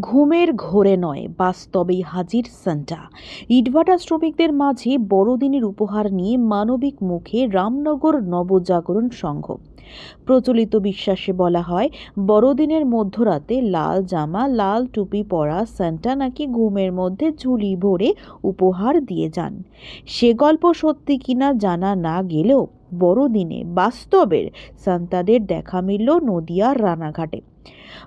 ঘুমের ঘোরে নয়, বাস্তবেই হাজির সান্টা ইটভাটা শ্রমিকদের মাঝে বড়দিনের উপহার নিয়ে মানবিক মুখে রামনগর নবজাগরণ সংঘ। প্রচলিত বিশ্বাসে বলা হয়, বড়দিনের মধ্যরাতে লাল জামা, লাল টুপি পরা সান্টা নাকি ঘুমের মধ্যে ঝুলি ভরে উপহার দিয়ে যান। সে গল্প সত্যি কিনা জানা না গেলেও বড়দিনে বাস্তবের সান্তাদের দেখা মিলল নদিয়ার রানাঘাটে।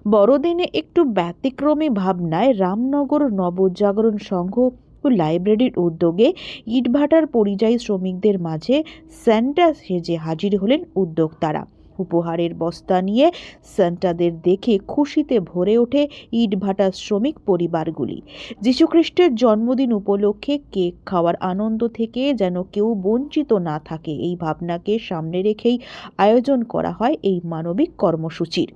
বড়দিনে একটু ব্যতিক্রমী ভাবনায় রামনগর নবজাগরণ সংঘ ও লাইব্রেরির উদ্যোগে ইটভাটার পরিযায়ী শ্রমিকদের মাঝে স্যান্টা সেজে হাজির হলেন উদ্যোক্তারা। উপহারের বস্তা নিয়ে স্যান্টাদের দেখে খুশিতে ভরে ওঠে ইটভাটার শ্রমিক পরিবারগুলি। যীশুখ্রিস্টের জন্মদিন উপলক্ষে কেক খাওয়ার আনন্দ থেকে যেন কেউ বঞ্চিত না থাকে, এই ভাবনাকে সামনে রেখেই আয়োজন করা হয় এই মানবিক কর্মসূচির।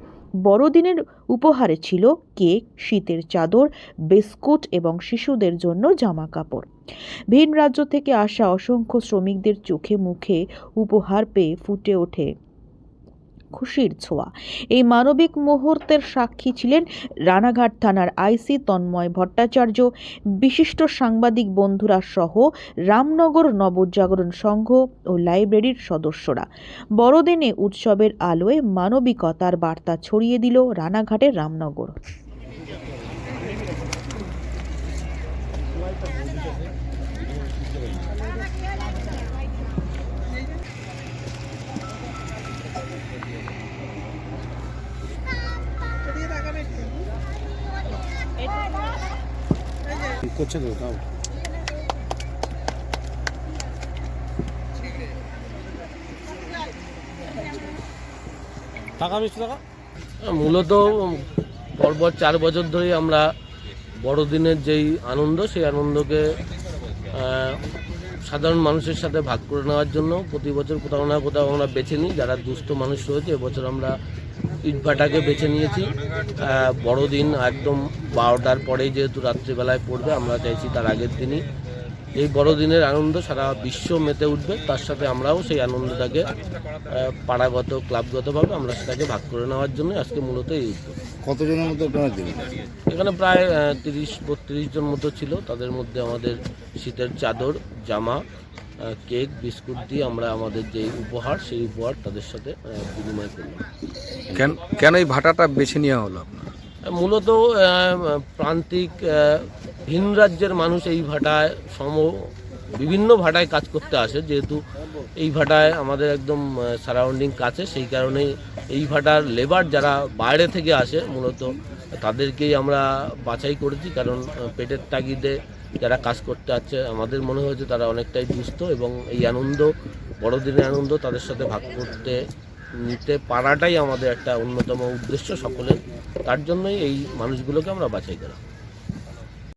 বড়দিনের উপহারে ছিল কেক, শীতের চাদর, বিস্কুট এবং শিশুদের জন্য জামা কাপড় ভিন রাজ্য থেকে আসা অসংখ্য শ্রমিকদের চোখে মুখে উপহার পেয়ে ফুটে ওঠে খুশির ছোঁয়া। এই মানবিক মুহূর্তের সাক্ষী ছিলেন রানাঘাট থানার আইসি তন্ময় ভট্টাচার্য, বিশিষ্ট সাংবাদিক বন্ধুরা সহ রামনগর নবজাগরণ সংঘ ও লাইব্রেরির সদস্যরা। বড়দিনে উৎসবের আলোয় মানবিকতার বার্তা ছড়িয়ে দিল রানাঘাটের রামনগর। করছে তো তাও টাকা মিষ্টি টাকা মূলত পরপর চার বছর ধরেই আমরা বড়দিনের যেই আনন্দ সেই আনন্দকে সাধারণ মানুষের সাথে ভাগ করে নেওয়ার জন্য প্রতি বছর কোথাও না কোথাও আমরা বেছে নিই। যারা দুস্থ মানুষ রয়েছে এবছর আমরা ইটভাটাকে বেছে নিয়েছি। বড়দিন একদম বারোটার পরেই যেহেতু রাত্রিবেলায় পড়বে, আমরা চাইছি তার আগের দিনই এই বড়দিনের আনন্দ সারা বিশ্ব মেতে উঠবে। তার সাথে আমরাও সেই আনন্দটাকে পাড়াগত ক্লাবগতভাবে আমরা সেটাকে ভাগ করে নেওয়ার জন্য আজকে মূলত এই উদ্যোগ। কতজনের আপনারা দেবেন? এখানে প্রায় তিরিশ বত্রিশ জন মতো ছিল। তাদের মধ্যে আমাদের শীতের চাদর জামা কেক বিস্কুট দিয়ে আমরা আমাদের যে উপহার সেই উপহার তাদের সাথে বিনিময় করলাম। কেন কেন এই ভাটাটা বেছে নেওয়া হলো আপনার? মূলত প্রান্তিক ভিন রাজ্যের মানুষ এই ভাটায় সম, বিভিন্ন ভাটায় কাজ করতে আসে। যেহেতু এই ভাটায় আমাদের একদম সারাউন্ডিং কাছে, সেই কারণেই এই ভাটার লেবার যারা বাইরে থেকে আসে, মূলত তাদেরকেই আমরা বাছাই করেছি। কারণ পেটের তাগিদে যারা কাজ করতে আসছে, আমাদের মনে হয়েছে তারা অনেকটাই দুস্থ এবং এই আনন্দ, বড়দিনের আনন্দ তাদের সাথে ভাগ করতে নিতে পারাটাই আমাদের একটা অন্যতম উদ্দেশ্য সকলের। তার জন্যই এই মানুষগুলোকে আমরা বাছাই করা।